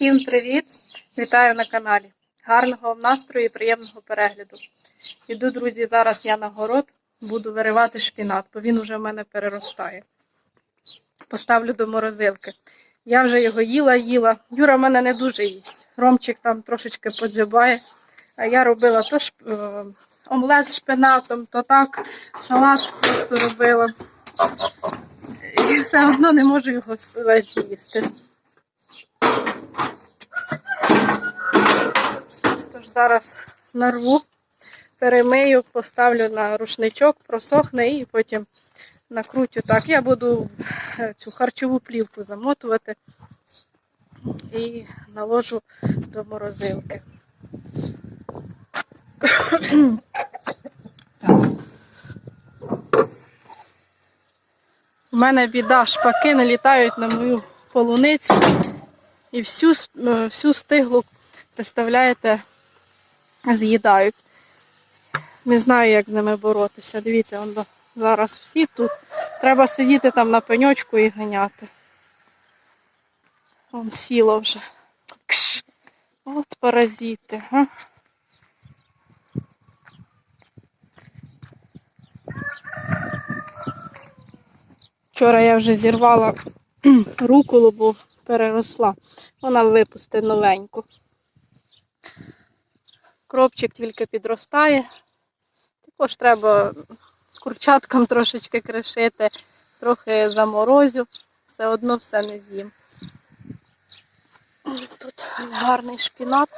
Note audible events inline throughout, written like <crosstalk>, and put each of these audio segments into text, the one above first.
Всім привіт! Вітаю на каналі. Гарного вам настрою і приємного перегляду. Іду, друзі, зараз я на город, буду виривати шпінат, бо він уже в мене переростає. Поставлю до морозилки. Я вже його їла, їла. Юра в мене не дуже їсть. Ромчик там трошечки подзюбає. А я робила то ш... е, омлет з шпинатом, то так, салат просто робила. І все одно не можу його весь з'їсти. Тож зараз нарву, перемию, поставлю на рушничок, просохне і потім накрутю так. Я буду е, цю харчову плівку замотувати і наложу до морозилки. У мене біда, шпаки налітають на мою полуницю і всю, е, всю стиглу, представляєте, з'їдають. Не знаю, як з ними боротися. Дивіться, он зараз всі тут. Треба сидіти там на пеньочку і ганяти. Вон сіло вже. Кш. От паразити. Га? Вчора я вже зірвала <clears throat> руколу, бо переросла. Вона випустить новеньку. Кропчик тільки підростає. Також треба курчаткам трошечки кришити, трохи заморозю, все одно все не з'їм. Тут гарний шпінат.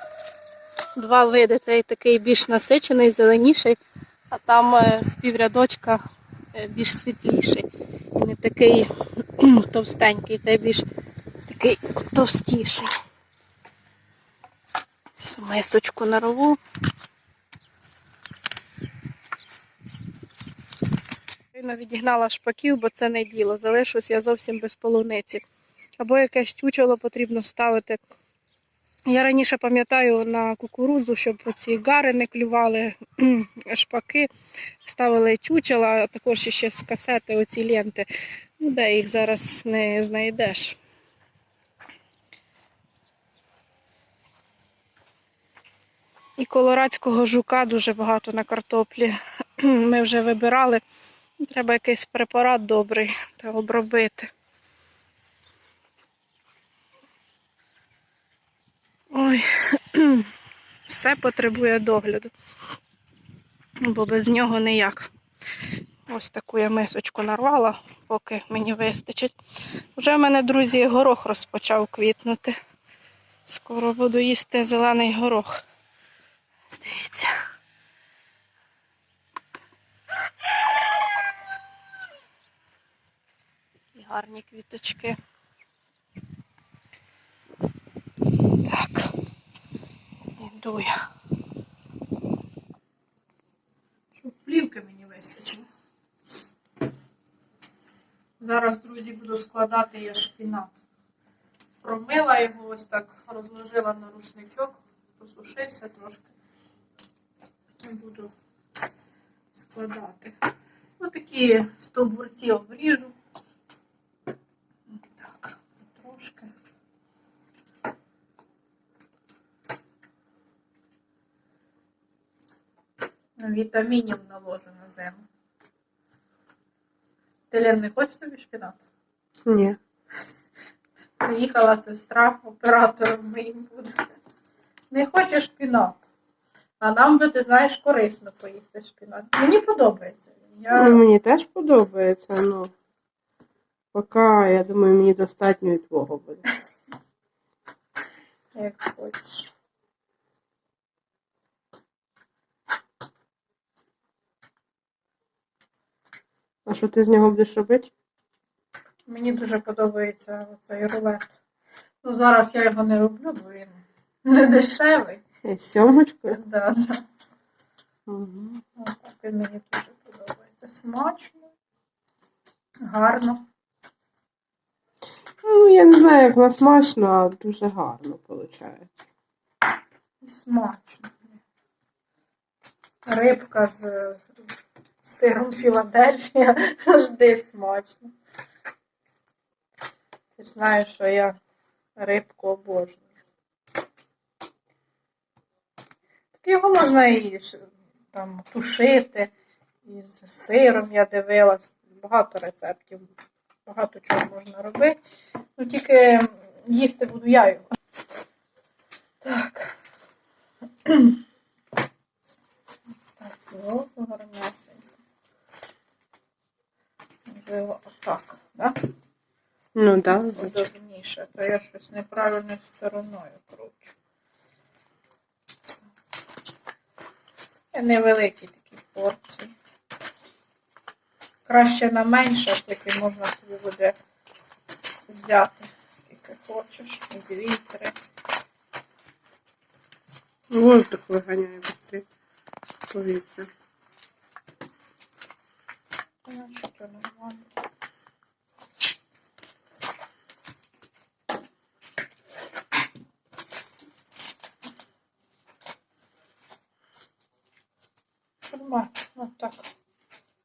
Два види. Цей такий більш насичений, зеленіший, а там е, з піврядочка е, більш світліший. І не такий товстенький, цей більш такий товстіший. Мисочку. Щойно відігнала шпаків, бо це не діло. Залишусь я зовсім без полуниці. Або якесь чучело потрібно ставити. Я раніше пам'ятаю на кукурудзу, щоб ці гари не клювали, <clears throat> шпаки, ставили чучела, а також ще з касети оці ленти. Ну, де їх зараз не знайдеш. І колорадського жука дуже багато на картоплі. <clears throat> Ми вже вибирали. Треба якийсь препарат добрий та обробити. Ой, <clears throat> все потребує догляду, бо без нього ніяк. Ось таку я мисочку нарвала, поки мені вистачить. Вже в мене, друзі, горох розпочав квітнути. Скоро буду їсти зелений горох. Здається. І гарні квіточки. Так, іду я. Щоб плівки мені вистачило. Зараз, друзі, буду складати я шпінат. Промила його ось так, розложила на рушничок, посушився трошки. Буду складати. Отакі стовбурці обріжу. Так, трошки. Вітамінів наложу на зиму. Ти Лен, не хочеш собі шпінат? Ні. Приїхала сестра оператором моїм буде. Не хочеш шпінат. А нам би, ти знаєш, корисно поїсти шпінат. Мені подобається. Я... Ну, мені теж подобається, ну. Поки, я думаю, мені достатньо і твого буде. <laughs> Як хочеш. А що ти з нього будеш робити? Мені дуже подобається цей рулет. Ну, зараз я його не роблю, бо він не дешевий. Сьомочкою? <laughs> Да, да. Угу. Він мені дуже подобається. Смачно, гарно. Ну, я не знаю, як на смачно, а дуже гарно виходить. І смачно. Рибка з, з сиром Філадельфія <laughs> завжди смачно. Ти ж знаєш, що я рибку обожнюю. Його можна і там тушити, із сиром я дивилась. Багато рецептів, багато чого можна робити. Ну тільки їсти буду я його. Так. Так, його гарнесенько. Можливо, отак, так? Ну да. Удобніше, то я щось неправильною стороною кручу. Невеликі такі порції. Краще на менше, таки можна собі буде взяти, скільки хочеш, і дві, три. Воздух виганяє це повітря. Ну, що то нормально. Так.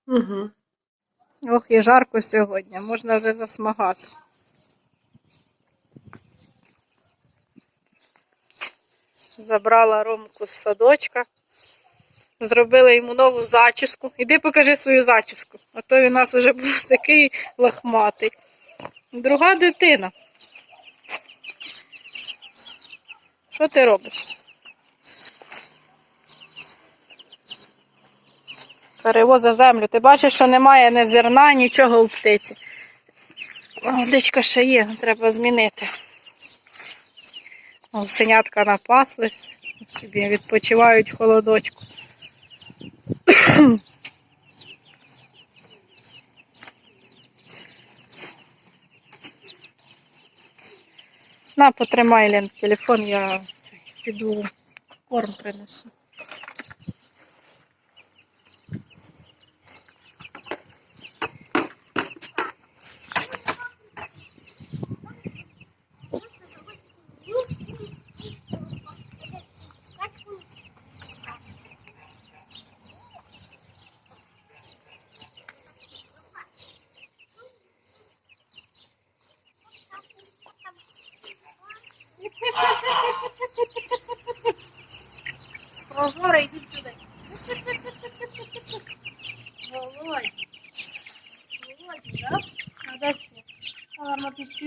Угу. Ох, і жарко сьогодні, можна вже засмагати. Забрала Ромку з садочка. Зробили йому нову зачіску. Іди покажи свою зачіску. А то він у нас вже був <laughs> такий лохматий. Друга дитина. Що ти робиш? Перевозить землю. Ти бачиш, що немає ні зерна, нічого у птиці. Водичка ще є, треба змінити. Синятка напаслись, собі відпочивають холодочку. <coughs> На, потримай Лен, телефон, я піду корм принесу.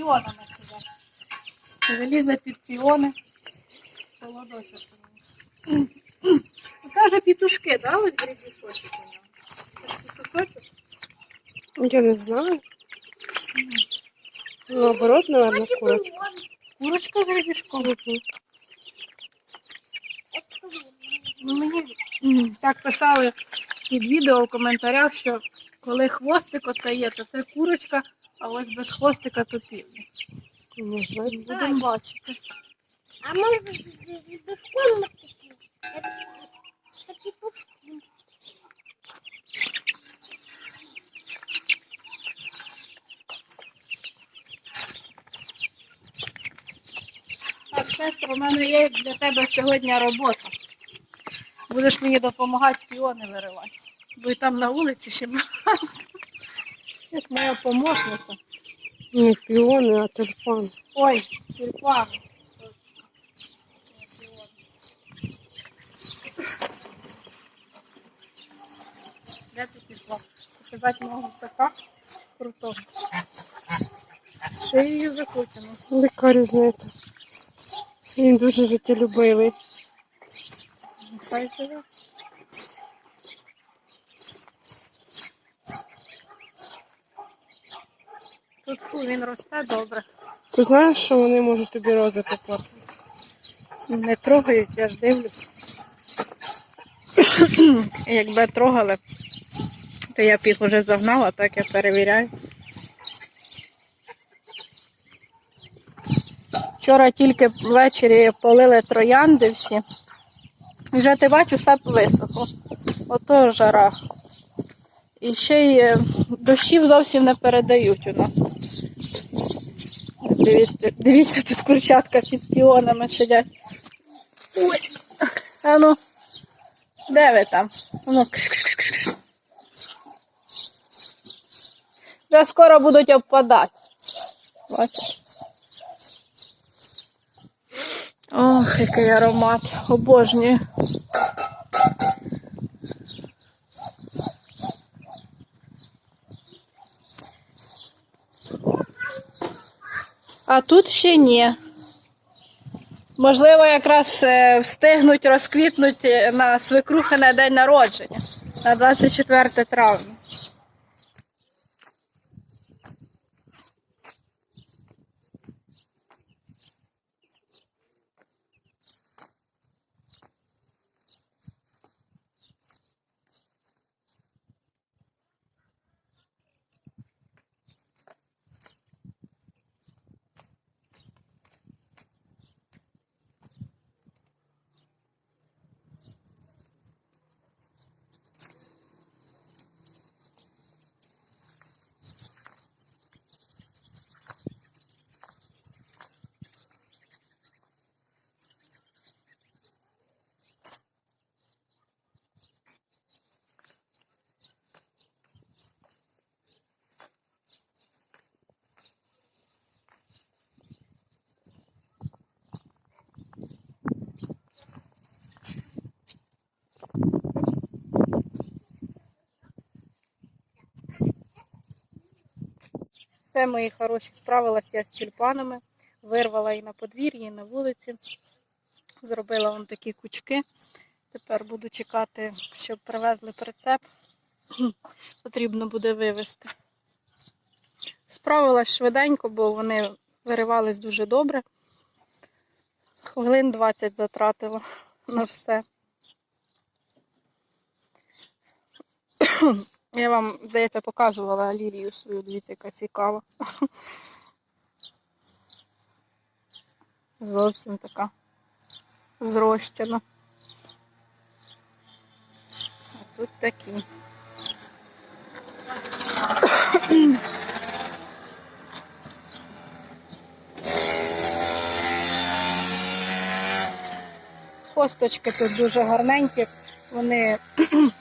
Піонами сидять. Залізли під піони. Холодочок. у. Це вже пітушки, да? Ось грізісочок у нього. Це пітушочок? Я не знаю. Наоборот, наверное, курочка. Курочка з гребішком. Ну, мені так писали під відео в коментарях, що коли хвостик оце є, то це курочка, а ось без хвостика то півник. Не знаю. Будемо бачити. А может быть, до школы такие? Это такие пушки. Так, сестра, у мене є для тебе сьогодні робота. Будеш мені допомагати піони виривати. Бо і там на вулиці ще багато. Як моя помощниця. Не піони, а тюльпан. Ой, тюльпани. Де ти пішла? Показати мого гусака крутого. Шиєю закручено. Яка різниця? Він дуже життєлюбивий. Нехай живе. Тут фу, він росте добре. Ти знаєш, що вони можуть тобі рози попортити? Не трогають, я ж дивлюсь. <coughs> Якби трогали, то я б їх вже загнала, так я перевіряю. Вчора тільки ввечері полили троянди всі. Вже ти бачу, все висохло. Ото жара. І ще й е, дощів зовсім не передають у нас. Дивіться, дивіться, тут курчатка під піонами сидять. Ой. А ну, де ви там? Ну, кш-кш-кш-кш. Вже скоро будуть обпадати. Бачиш? Ох, який аромат. Обожнюю. А тут ще ні. Можливо, якраз е, встигнуть розквітнути на свекрухи на день народження на 24 травня. Все, мої хороші, справилася я з тюльпанами, вирвала і на подвір'ї, і на вулиці. Зробила вам такі кучки. Тепер буду чекати, щоб привезли прицеп. <clears throat> Потрібно буде вивезти. Справилась швиденько, бо вони виривались дуже добре. Хвилин 20 затратила <clears throat> на все. <clears throat> Я вам, здається, показувала лілію свою, дивіться, яка цікава. <laughs> Зовсім така зрощена. А тут такі. Косточки тут дуже гарненькі, вони <clears throat>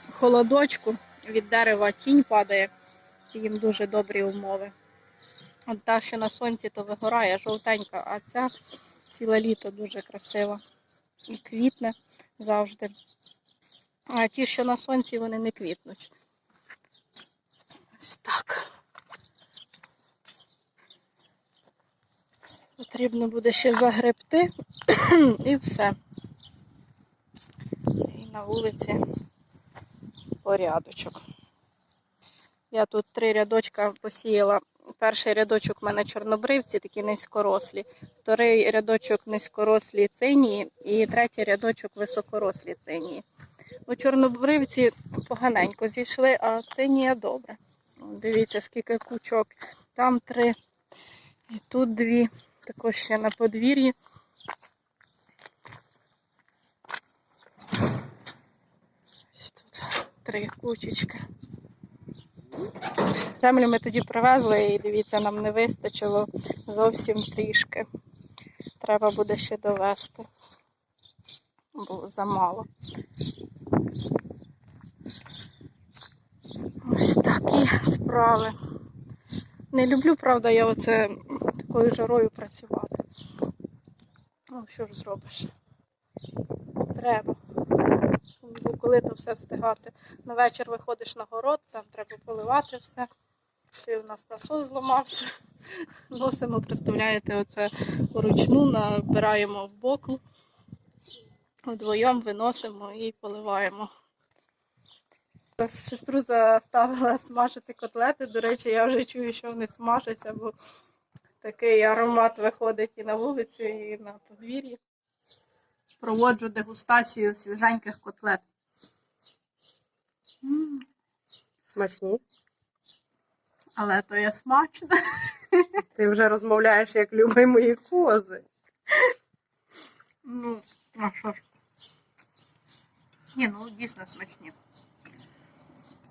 в холодочку, від дерева тінь падає, їм дуже добрі умови. От та, що на сонці, то вигорає жовтенька, а ця ціле літо дуже красива. І квітне завжди. А ті, що на сонці, вони не квітнуть. Ось так. Потрібно буде ще загребти <clears throat> і все. І на вулиці порядочок. Я тут три рядочка посіяла. Перший рядочок в мене чорнобривці, такі низькорослі, вторий рядочок низькорослі цинії і третій рядочок високорослі цинії. У чорнобривці поганенько зійшли, а цинія добре. Дивіться, скільки кучок. Там три, і тут дві, також ще на подвір'ї. Ось тут три кучечки. Землю ми тоді привезли і дивіться, нам не вистачило зовсім трішки. Треба буде ще довести, бо замало. Ось такі справи. Не люблю, правда, я оце такою жарою працювати. Ну, що ж зробиш? Треба. Бо коли то все встигати. На вечір виходиш на город, там треба поливати все. Ще у нас насос зламався. <laughs> Носимо, представляєте, оце вручну, набираємо в боклу, вдвоєм виносимо і поливаємо. Сестру заставила смажити котлети. До речі, я вже чую, що вони смажаться, бо такий аромат виходить і на вулицю, і на подвір'ї. Проводжу дегустацію свіженьких котлет. М, Смачні. Але то є смачно. <laughs> Ти вже розмовляєш, як любі мої кози. Ну, а що ж? Ні, ну дійсно смачні.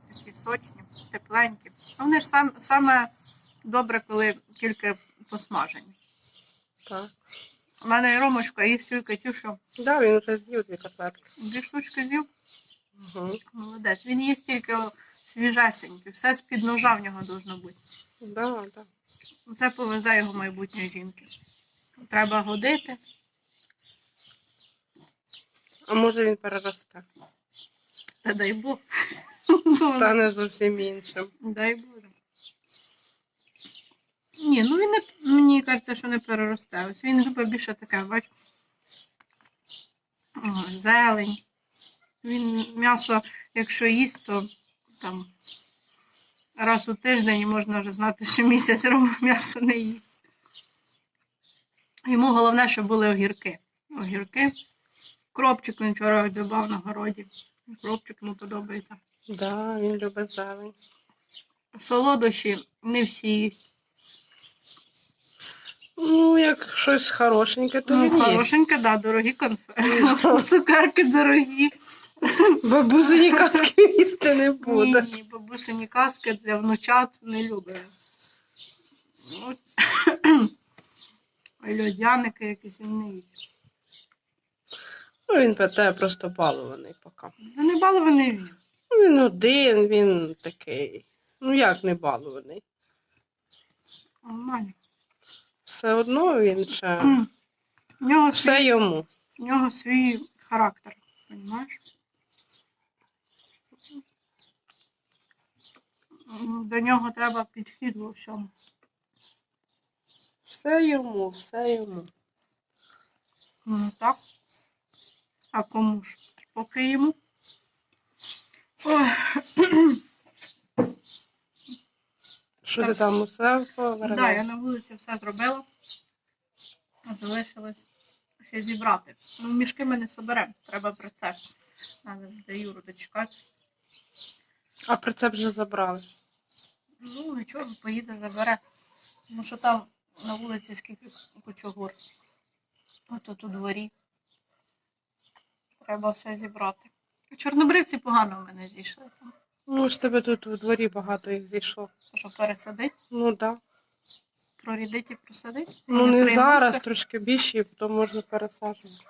Такі сочні, тепленькі. А Вони ж сам, саме добре, коли тільки посмажені. Так. У мене і Ромочка їсть тільки ті, що Да, він вже з'їв дві котлетки. дві штучки з'їв. Угу. Молодець. Він їсть тільки свіжесенькі. Все з-під ножа в нього должно бути. Да, да. Це повезе його майбутньої жінки. Треба годити. А може він переросте. Та дай Бог. Стане зовсім іншим. Дай Боже. Ні, ну він не мені кажеться, що не переросте. Ось він любить більше таке, бач. о, Зелень. Він м'ясо, якщо їсть, то там раз у тиждень можна вже знати, що місяць Рома м'ясо не їсть. Йому головне, щоб були огірки. Огірки. Кропчик він вчора дзюбав на городі. Кропчик йому подобається. Да, він любить зелень. Солодощі не всі їсть. Ну, як щось хорошеньке, то Ну, є. хорошеньке, да, дорогі конфети. <laughs> Цукерки дорогі. Бабусині казки їсти не буде. Ні, ні, бабусині казки для внучат не любить. Ну, Льодяники якісь він не їсть. Ну, він питає просто балований поки. Та не балований він. Ну, він один, він такий. Ну, як не балований? Нормально. Все одно він ще. В нього Все свій, йому. в нього свій характер, розумієш? До нього треба підхід у всьому. Все йому, все йому. Ну так. А кому ж? Поки йому. Ой. Що ти там усе Да, я на вулиці все зробила. А Залишилось ще зібрати. Ну, мішки ми не соберемо, треба прицеп. Треба до Юру дочекатися. А прицеп вже забрали. Ну, нічого, поїде, забере. Тому що там на вулиці скільки кучугур. Отут у дворі. Треба все зібрати. Чорнобривці погано в мене зійшли. Ну, ж тебе тут у дворі багато їх зійшло. То, Що пересадить, Ну так. Да. прорідить і просадить. Ну не приймуться. зараз, трошки більше, і потім можна пересаджувати.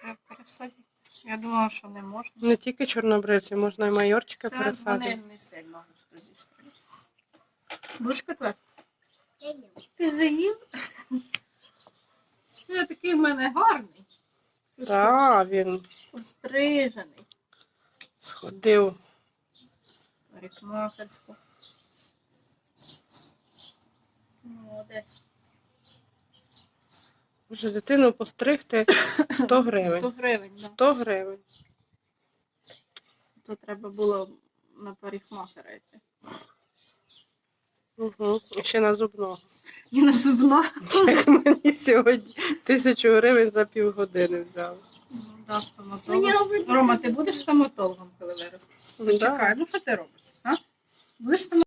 Треба пересадити. Я думала, що не можна. Не тільки чорнобривці, можна і майорчика Та вони пересадити. не сильно густо. Будеш котлет? Я. Ти заїв? Що такий в мене гарний, Так, він пострижений. сходив. Парикмахерську. Молодець. Вже дитину постригти <coughs> 100 гривень. 100 гривень, да. 100 гривень. То треба було на парикмахера йти. Угу. І ще на зубного. І на зубна. <laughs> Як мені сьогодні тисячу гривень за півгодини взяли. Ну, да, стоматолог. Рома, ти будеш стоматологом, коли виростеш? Да. Чекай, ну що ти робиш? А? Будеш стоматологом?